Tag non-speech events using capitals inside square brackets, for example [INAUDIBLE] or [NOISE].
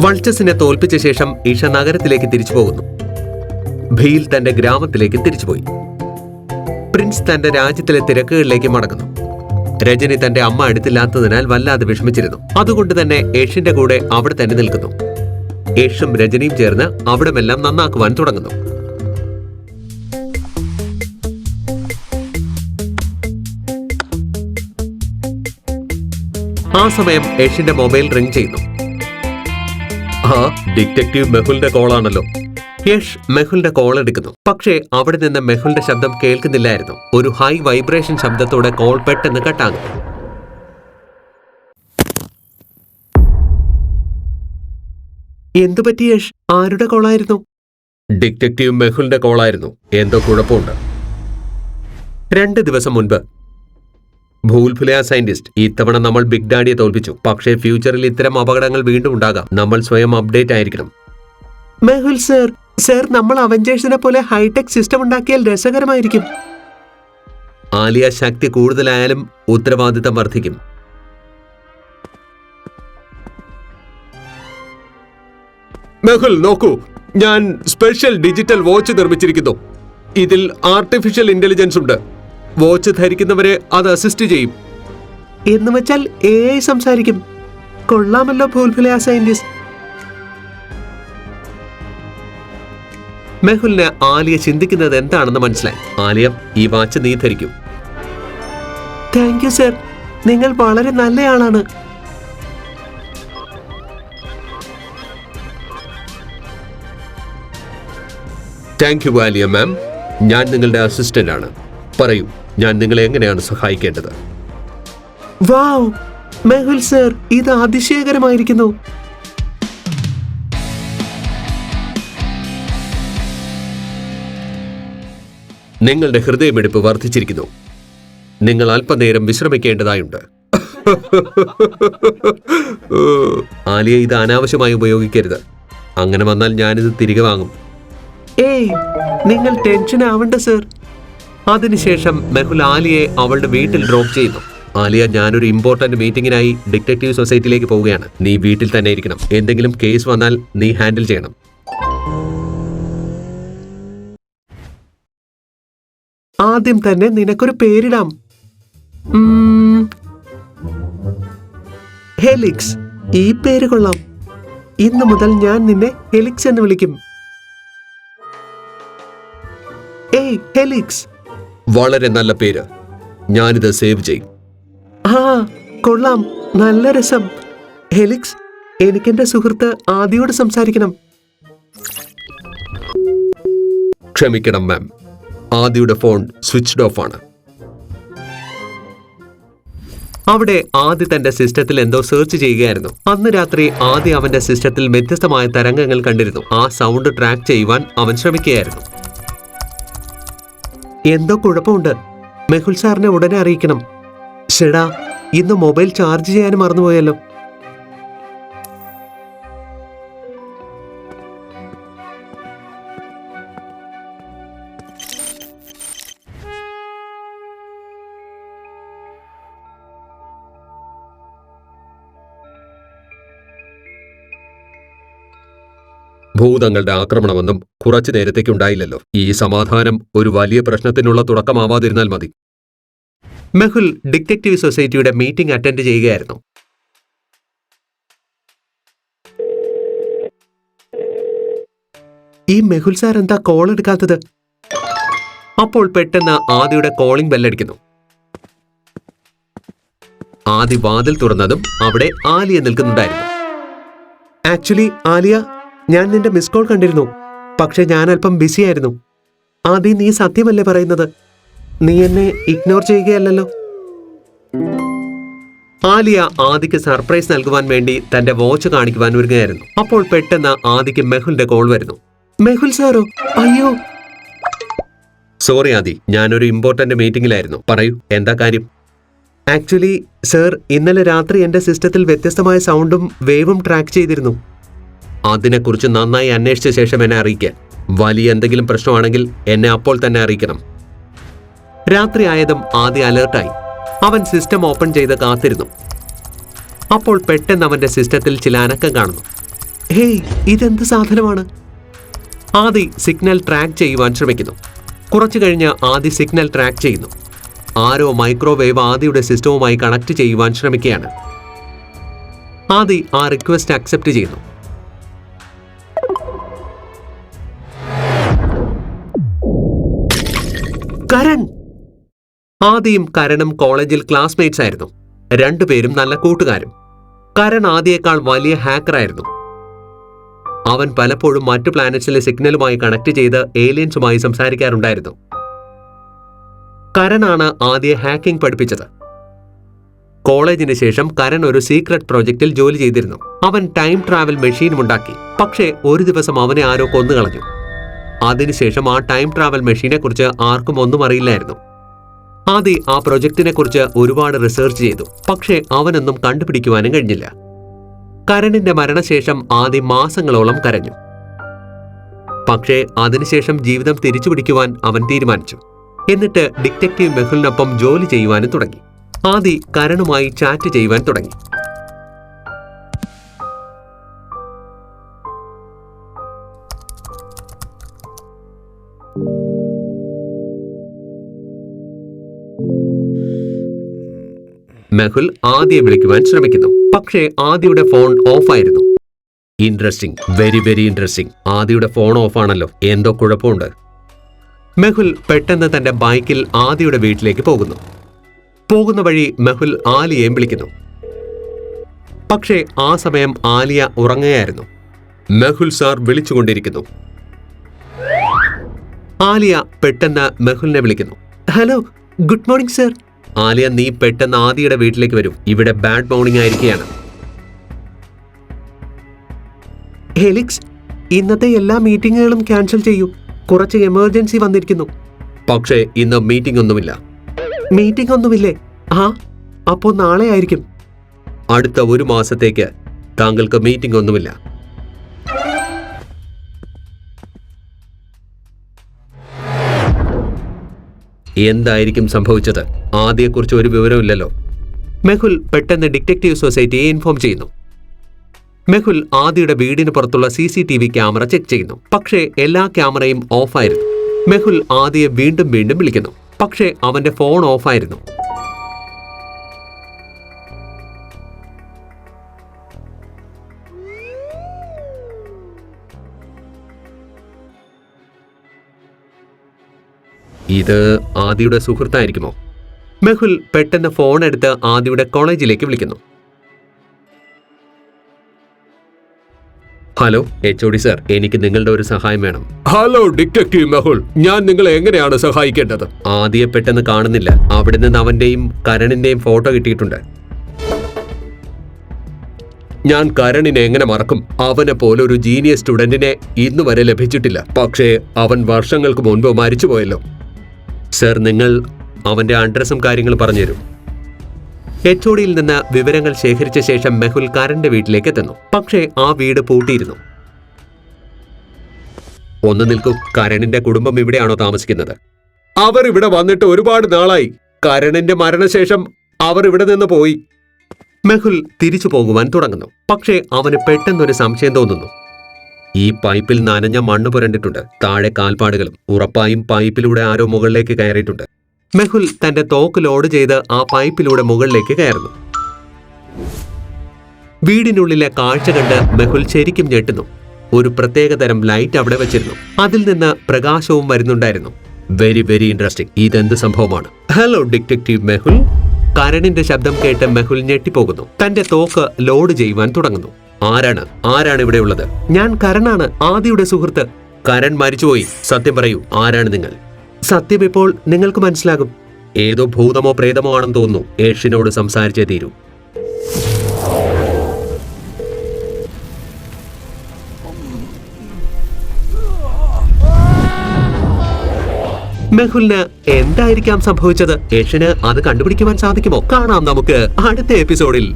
വൾച്ചസിനെ തോൽപ്പിച്ച ശേഷം ഈഷ നഗരത്തിലേക്ക് തിരിച്ചു പോകുന്നു. ഭീൽ തന്റെ ഗ്രാമത്തിലേക്ക് തിരിച്ചുപോയി. പ്രിൻസ് തന്റെ രാജ്യത്തിലെ തിരക്കുകളിലേക്ക് മടങ്ങുന്നു. രജനി തന്റെ അമ്മ അടുത്തില്ലാത്തതിനാൽ വല്ലാതെ വിഷമിച്ചിരുന്നു. അതുകൊണ്ട് തന്നെ യേഷിന്റെ കൂടെ അവിടെ തന്നെ നിൽക്കുന്നു. യേഷും രജനിയും ചേർന്ന് അവിടമെല്ലാം നന്നാക്കുവാൻ തുടങ്ങുന്നു. ആ സമയം യേഷിന്റെ മൊബൈൽ റിംഗ് ചെയ്യുന്നു. ആ ഡിറ്റക്റ്റീവ് മെഹുലിന്റെ കോളാണല്ലോ. യഷ് മെഹുലിന്റെ കോൾ എടുക്കുന്നു. പക്ഷേ അവിടെ നിന്ന് മെഹുലിന്റെ ശബ്ദം കേൾക്കുന്നില്ലായിരുന്നു. ഒരു ഹൈ വൈബ്രേഷൻ ശബ്ദത്തോടെ കോൾ പെട്ടെന്ന് കട്ടാകുന്നു. എന്തുപറ്റി യഷ്? ആരുടെ കോളായിരുന്നു? ഡിറ്റക്റ്റീവ് മെഹുലിന്റെ കോളായിരുന്നു. എന്തോ കുഴപ്പമുണ്ട്. രണ്ട് ദിവസം മുൻപ് ഭൂൽഫുലയ സയന്റിസ്റ്റ് ഇത്തവണ നമ്മൾ ബിഗ് ഡാഡിയെ തോൽപ്പിച്ചു. പക്ഷേ ഫ്യൂച്ചറിൽ ഇത്തരം അപകടങ്ങൾ വീണ്ടും ഉണ്ടാകാം. നമ്മൾ സ്വയം അപ്ഡേറ്റ് ആയിരിക്കണം. മെഹുൽ സർ സർ നമ്മൾ അവഞ്ചേഴ്സിനെ പോലെ ഹൈടെക് സിസ്റ്റം ഉണ്ടാക്കിയാൽ രസകരമായിരിക്കും. ആലിയ ശക്തി കൂടുതലായാലും ഉത്തരവാദിത്തം വർദ്ധിക്കും. മെഹുൽ നോക്കൂ. ഞാൻ സ്പെഷ്യൽ ഡിജിറ്റൽ വാച്ച് നിർമ്മിച്ചിരിക്കുന്നു. ഇതിൽ ആർട്ടിഫിഷ്യൽ ഇന്റലിജൻസ് ഉണ്ട്. വാച്ച് ധരിക്കുന്നവരെ അത് അസിസ്റ്റ് ചെയ്യും. എന്ന് വെച്ചാൽ എ സംസാരിക്കും. കൊള്ളാമല്ലോ ഭൂൽഫുലയ സയന്റിസ്റ്റ് മെഹുലിന് ആലിയ ചിന്തിക്കുന്നത് എന്താണെന്ന് മനസ്സിലായി. ആലിയ ഈ വാച്ച് നീ ധരിക്കും. താങ്ക് യു സർ നിങ്ങൾ വളരെ നല്ലയാളാണ്. താങ്ക് യു ആലിയ മാം ഞാൻ നിങ്ങളുടെ അസിസ്റ്റന്റ് ആണ്. പറയൂ ഞാൻ നിങ്ങളെ എങ്ങനെയാണ് സഹായിക്കേണ്ടത്? വാവ് മെഹുൽ സർ ഇത് അതിശയകരമായിരിക്കുന്നു. നിങ്ങളുടെ ഹൃദയമെടുപ്പ് വർദ്ധിച്ചിരിക്കുന്നു. നിങ്ങൾ അല്പനേരം വിശ്രമിക്കേണ്ടതായുണ്ട്. [LAUGHS] ആലിയ ഇത് അനാവശ്യമായി ഉപയോഗിക്കരുത്. അങ്ങനെ വന്നാൽ ഞാനിത് തിരികെ വാങ്ങും. ഏയ് നിങ്ങൾ ടെൻഷൻ ആവണ്ട സർ. അതിനുശേഷം മെഹുൽ ആലിയെ അവളുടെ വീട്ടിൽ ഡ്രോപ്പ് ചെയ്യുന്നു ആലിയ ഞാനൊരു ഇമ്പോർട്ടന്റ് മീറ്റിംഗിനായി ഡിറ്റക്റ്റീവ് സൊസൈറ്റിയിലേക്ക് പോവുകയാണ്. നീ വീട്ടിൽ തന്നെ ഇരിക്കണം. എന്തെങ്കിലും കേസ് വന്നാൽ നീ ഹാൻഡിൽ ചെയ്യണം. ആദ്യം തന്നെ നിനക്കൊരു പേരിടാം. ഹെലിക്സ് ഈ പേര് കൊള്ളാം. ഇന്നു മുതൽ ഞാൻ നിന്നെ ഹെലിക്സ് എന്ന് വിളിക്കും. ഏയ് ഹെലിക്സ്. വളരെ നല്ല പേര്. ഞാനിത് സേവ് ചെയ്യും. ആ കൊള്ളാം. നല്ല രസം. ഹെലിക്സ് എനിക്കെന്റെ സുഹൃത്ത് ആദിയോട് സംസാരിക്കണം. ക്ഷമിക്കണം മാം. ആദിയുടെ ഫോൺ സ്വിച്ച്ഡ് ഓഫ് ആണ്. അവിടെ ആദ്യ തന്റെ സിസ്റ്റത്തിൽ എന്തോ സെർച്ച് ചെയ്യുകയായിരുന്നു. അന്ന് രാത്രി ആദ്യ അവന്റെ സിസ്റ്റത്തിൽ വ്യത്യസ്തമായ തരംഗങ്ങൾ കണ്ടിരുന്നു. ആ സൗണ്ട് ട്രാക്ക് ചെയ്യുവാൻ അവൻ ശ്രമിക്കുകയായിരുന്നു. എന്തോ കുഴപ്പമുണ്ട്. മെഹുൽ സാറിനെ ഉടനെ അറിയിക്കണം. ഷെടാ ഇന്ന് മൊബൈൽ ചാർജ് ചെയ്യാൻ മറന്നുപോയല്ലോ. ഭൂതങ്ങളുടെ ആക്രമണമൊന്നും കുറച്ചു നേരത്തേക്കുണ്ടായില്ലല്ലോ ഈ സമാധാനം ഒരു വലിയ പ്രശ്നത്തിനുള്ള തുടക്കമാവാതിരുന്നാൽ മതി. മെഹുൽ ഡിറ്റക്റ്റീവ് സൊസൈറ്റിയുടെ മീറ്റിംഗ് അറ്റൻഡ് ചെയ്യുകയായിരുന്നു. ഈ മെഹുൽ സാർ എന്താ കോൾ എടുക്കാത്തത്? അപ്പോൾ പെട്ടെന്ന് ആദിയുടെ കോളിംഗ് ബെല്ലടിക്കുന്നു ആദി വാതിൽ തുറന്നതും അവിടെ ആലിയ നിൽക്കുന്നുണ്ടായിരുന്നു. ആക്ച്വലി ആലിയ ഞാൻ നിന്റെ മിസ് കോൾ കണ്ടിരുന്നു. പക്ഷെ ഞാൻ അല്പം ബിസി ആയിരുന്നു ആദി നീ സത്യമല്ലേ പറയുന്നത്? നീ എന്നെ ഇഗ്നോർ ചെയ്യുകയല്ലല്ലോ? ആലിയ ആദിക്ക് സർപ്രൈസ് നൽകുവാൻ വേണ്ടി തന്റെ വാച്ച് കാണിക്കുവാൻ ഒരുങ്ങുകയായിരുന്നു. അപ്പോൾ പെട്ടെന്ന് ആദിക്ക് മെഹുലിന്റെ കോൾ വരുന്നു. മെഹുൽ സാറോ അയ്യോ. സോറി ആദി ഞാനൊരു ഇമ്പോർട്ടന്റ് മീറ്റിംഗിലായിരുന്നു പറയൂ എന്താ കാര്യം? ആക്ച്വലി സർ ഇന്നലെ രാത്രി എന്റെ സിസ്റ്റത്തിൽ വ്യത്യസ്തമായ സൗണ്ടും വേവും ട്രാക്ക് ചെയ്തിരുന്നു. അതിനെക്കുറിച്ച് നന്നായി അന്വേഷിച്ച ശേഷം എന്നെ അറിയിക്കാൻ. വലിയ എന്തെങ്കിലും പ്രശ്നമാണെങ്കിൽ എന്നെ അപ്പോൾ തന്നെ അറിയിക്കണം. രാത്രി ആയതും ആദ്യ അലേർട്ടായി. അവൻ സിസ്റ്റം ഓപ്പൺ ചെയ്ത് കാത്തിരുന്നു. അപ്പോൾ പെട്ടെന്ന് അവന്റെ സിസ്റ്റത്തിൽ ചില അനക്കം കാണുന്നു. ഹേയ് ഇതെന്ത് സാധനമാണ്? ആദി സിഗ്നൽ ട്രാക്ക് ചെയ്യുവാൻ ശ്രമിക്കുന്നു. കുറച്ചു കഴിഞ്ഞ് ആദി സിഗ്നൽ ട്രാക്ക് ചെയ്യുന്നു. ആരോ മൈക്രോവേവ് ആദിയുടെ സിസ്റ്റവുമായി കണക്ട് ചെയ്യുവാൻ ശ്രമിക്കുകയാണ്. ആദി ആ റിക്വസ്റ്റ് അക്സെപ്റ്റ് ചെയ്യുന്നു. കരൺ ആദ്യം കരണും കോളേജിൽ ക്ലാസ്മേറ്റ്സ് ആയിരുന്നു. രണ്ടുപേരും നല്ല കൂട്ടുകാരും. കരൺ ആദ്യേക്കാൾ വലിയ ഹാക്കറായിരുന്നു അവൻ പലപ്പോഴും മറ്റു പ്ലാനറ്റ്സിലെ സിഗ്നലുമായി കണക്ട് ചെയ്ത് ഏലിയൻസുമായി സംസാരിക്കാറുണ്ടായിരുന്നു. കരണാണ് ആദ്യ ഹാക്കിംഗ് പഠിപ്പിച്ചത്. കോളേജിന് ശേഷം കരൺ ഒരു സീക്രട്ട് പ്രോജക്റ്റിൽ ജോലി ചെയ്തിരുന്നു. അവൻ ടൈം ട്രാവൽ മെഷീനും ഉണ്ടാക്കി. പക്ഷേ ഒരു ദിവസം അവനെ ആരോ കൊന്നുകളഞ്ഞു. അതിനുശേഷം ആ ടൈം ട്രാവൽ മെഷീനെ കുറിച്ച് ആർക്കും ഒന്നും അറിയില്ലായിരുന്നു. ആദി ആ പ്രൊജക്ടിനെ കുറിച്ച് ഒരുപാട് റിസർച്ച് ചെയ്തു. പക്ഷേ അവനൊന്നും കണ്ടുപിടിക്കുവാനും കഴിഞ്ഞില്ല. കരണിന്റെ മരണശേഷം ആദി മാസങ്ങളോളം കരഞ്ഞു. പക്ഷേ അതിനുശേഷം ജീവിതം തിരിച്ചുപിടിക്കുവാൻ അവൻ തീരുമാനിച്ചു. എന്നിട്ട് ഡിറ്റക്റ്റീവ് മെഹുലിനൊപ്പം ജോലി ചെയ്യുവാനും തുടങ്ങി. ആദി കരണുമായി ചാറ്റ് ചെയ്യുവാൻ തുടങ്ങി. മെഹുൽ ആദിയെ വിളിക്കുവാൻ ശ്രമിക്കുന്നു. പക്ഷേ ആദ്യയുടെ ഫോൺ ഓഫായിരുന്നു. ഇൻട്രസ്റ്റിംഗ് വെരി വെരി ഇൻട്രസ്റ്റിംഗ് ആദിയുടെ ഫോൺ ഓഫ് ആണല്ലോ എന്തോ കുഴപ്പമുണ്ട്. മെഹുൽ പെട്ടെന്ന് തന്റെ ബൈക്കിൽ ആദിയുടെ വീട്ടിലേക്ക് പോകുന്നു. പോകുന്ന വഴി മെഹുൽ ആലിയെയും വിളിക്കുന്നു. പക്ഷേ ആ സമയം ആലിയ ഉറങ്ങുകയായിരുന്നു. മെഹുൽ സാർ വിളിച്ചുകൊണ്ടിരിക്കുന്നു. ആലിയ പെട്ടെന്ന് മെഹുലിനെ വിളിക്കുന്നു. Hello good morning sir. Alia നീ പെട്ടെന്ന് ആദിയുടെ വീട്ടിലേക്ക് വരും. ഇവിടെ ബാഡ് മോർണിംഗ് ആയിരിക്കുകയാണ്. ഹെലിക്സ് ഇന്നത്തെ എല്ലാ മീറ്റിങ്ങുകളും ക്യാൻസൽ ചെയ്യൂ. കുറച്ച് എമർജൻസി വന്നിരിക്കുന്നു. പക്ഷേ ഇന്ന് മീറ്റിംഗ് ഒന്നുമില്ല മീറ്റിംഗ് ഒന്നുമില്ലേ ആ അപ്പോ നാളെ ആയിരിക്കും. അടുത്ത ഒരു മാസത്തേക്ക് താങ്കൾക്ക് മീറ്റിംഗ് ഒന്നുമില്ല എന്തായിരിക്കും സംഭവിച്ചത്? ആദ്യയെക്കുറിച്ച് ഒരു വിവരമില്ലല്ലോ മെഹുൽ പെട്ടെന്ന് ഡിറ്റക്റ്റീവ് സൊസൈറ്റിയെ ഇൻഫോം ചെയ്യുന്നു. മെഹുൽ ആദിയുടെ വീടിന് പുറത്തുള്ള C C T V camera check ചെയ്യുന്നു. പക്ഷേ എല്ലാ ക്യാമറയും ഓഫായിരുന്നു. മെഹുൽ ആദിയെ വീണ്ടും വീണ്ടും വിളിക്കുന്നു. പക്ഷേ അവന്റെ ഫോൺ ഓഫായിരുന്നു. ഇത് ആദിയുടെ സുഹൃത്തായിരിക്കുമോ? മെഹുൽ പെട്ടെന്ന് ഫോൺ എടുത്ത് ആദിയുടെ കോളേജിലേക്ക് വിളിക്കുന്നു. Hello H O D sir എനിക്ക് നിങ്ങളുടെ ഒരു സഹായം വേണം. Hello detective Mehul. ഞാൻ നിങ്ങളെ എങ്ങനെയാണ് സഹായിക്കേണ്ടത്? ആദിയെ പെട്ടെന്ന് കാണുന്നില്ല. അവിടെ നിന്ന് അവന്റെയും കരണിന്റെയും ഫോട്ടോ കിട്ടിയിട്ടുണ്ട്. ഞാൻ കരണിനെ എങ്ങനെ മറക്കും? അവനെ പോലെ ഒരു ജീനിയസ് സ്റ്റുഡന്റിനെ ഇന്നു വരെ ലഭിച്ചിട്ടില്ല. പക്ഷേ അവൻ വർഷങ്ങൾക്ക് മുൻപ് മരിച്ചുപോയല്ലോ. സർ നിങ്ങൾ അവന്റെ അഡ്രസ്സും കാര്യങ്ങളും പറഞ്ഞുതരും. എച്ച് ഒ ഡിയിൽ നിന്ന് വിവരങ്ങൾ ശേഖരിച്ച ശേഷം മെഹുൽ കരന്റെ വീട്ടിലേക്ക് എത്തുന്നു. പക്ഷേ ആ വീട് പൂട്ടിയിരുന്നു. ഒന്ന് നിൽക്കൂ കരണിന്റെ കുടുംബം ഇവിടെയാണോ താമസിക്കുന്നത്? അവർ ഇവിടെ വന്നിട്ട് ഒരുപാട് നാളായി. കരണിന്റെ മരണശേഷം അവർ ഇവിടെ നിന്ന് പോയി. മെഹുൽ തിരിച്ചു പോകുവാൻ തുടങ്ങുന്നു. പക്ഷേ അവന് പെട്ടെന്നൊരു സംശയം തോന്നുന്നു. ഈ പൈപ്പിൽ നനഞ്ഞ മണ്ണ് പുരണ്ടിട്ടുണ്ട്. താഴെ കാൽപ്പാടുകളും ഉറപ്പായും പൈപ്പിലൂടെ ആരോ മുകളിലേക്ക് കയറിയിട്ടുണ്ട്. മെഹുൽ തന്റെ തോക്ക് ലോഡ് ചെയ്ത് ആ പൈപ്പിലൂടെ മുകളിലേക്ക് കയറുന്നു. വീടിനുള്ളിലെ കാഴ്ച കണ്ട് മെഹുൽ ശരിക്കും ഞെട്ടുന്നു. ഒരു പ്രത്യേക തരം ലൈറ്റ് അവിടെ വെച്ചിരുന്നു. അതിൽ നിന്ന് പ്രകാശവും വരുന്നുണ്ടായിരുന്നു. Very very interesting. ഇതെന്ത് സംഭവമാണ്? Hello detective Mehul. കരണിന്റെ ശബ്ദം കേട്ട് മെഹുൽ ഞെട്ടിപ്പോകുന്നു. തന്റെ തോക്ക് ലോഡ് ചെയ്യുവാൻ തുടങ്ങുന്നു. ആരാണ്? ആരാണ് ഇവിടെ ഉള്ളത്? ഞാൻ കരണാണ് ആദിയുടെ സുഹൃത്ത്. കരൺ മരിച്ചുപോയി. സത്യം പറയൂ ആരാണ് നിങ്ങൾ? സത്യം ഇപ്പോൾ നിങ്ങൾക്ക് മനസ്സിലാകും. ഏതോ ഭൂതമോ പ്രേതമോ ആണെന്ന് തോന്നുന്നു. ഏഷ്യനോട് സംസാരിച്ചേ തീരൂ. മെഹുലിന് എന്തായിരിക്കാം സംഭവിച്ചത്? ഏഷ്യന് അത് കണ്ടുപിടിക്കുവാൻ സാധിക്കുമോ? കാണാം നമുക്ക് അടുത്ത എപ്പിസോഡിൽ.